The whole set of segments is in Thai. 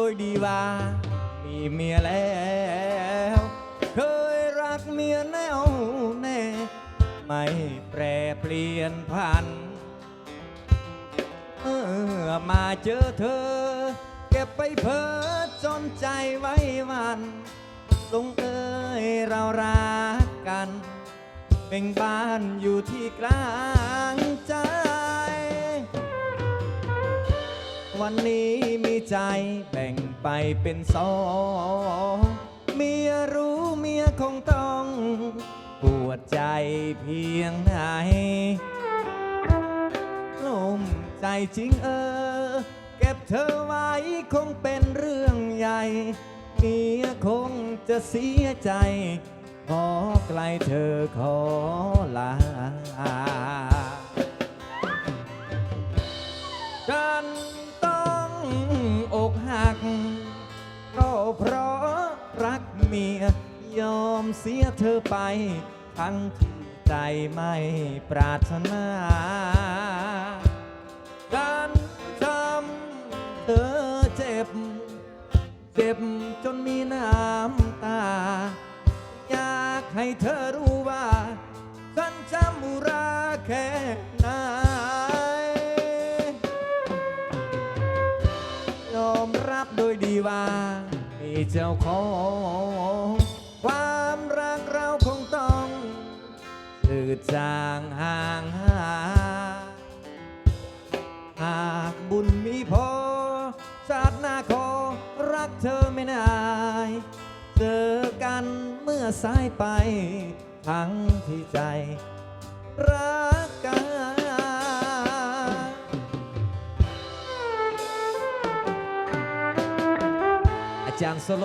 โดยดีว่า มีเมียแล้ว เคยรักเมียแน่วแน่ ไม่แปรเปลี่ยนพันเมื่อมาเจอเธอ เก็บไปเพ้อจนใจไว้วันลงเอ้ยเรารักกัน เป็นบ้านอยู่ที่กลางใจ วันนี้มีใจแบ่งไปเป็นสองเมียรู้เมียคงต้อง ปวดใจเพียงไหนลมใจจริงเออ เก็บเธอไว้คงเป็นเรื่องใหญ่ เมียคงจะเสียใจ ขอไกลเธอขอลา เสียเธอไป ทั้งที่ใจไม่ปรารถนาฉันทำเธอเจ็บ เจ็บจนมีน้ำตา อยากให้เธอรู้ว่า ฉันจำอุราแค่ไหนยอมรับโดยดีว่ามีเจ้าของความ จืดจางห่างหาหากบุญมีพอชาติหน้าขอรักเธอไม่นายเจอกันเมื่อสายไป ทั้งที่ใจ รักกันอาจารย์โซโล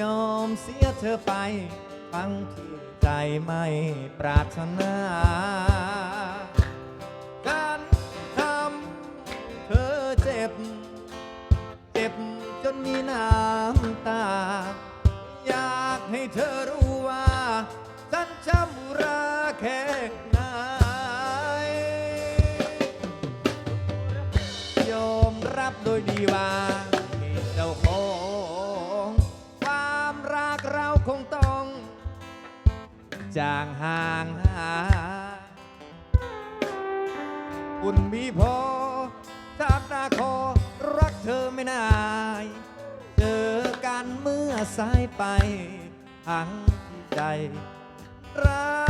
ยอมเสียเธอไปทั้งที่ใจไม่ปรารถนาการทำเธอเจ็บ เจ็บจนมีน้ำตา อยากให้เธอรู้ว่า ฉันจำราแค่ไหนยอมรับโดยดีว่า จางห่างหาบุญมีพอชาติหน้าคอรักเธอไม่นาย เจอกันเมื่อสายไปทั้งที่ใจรัก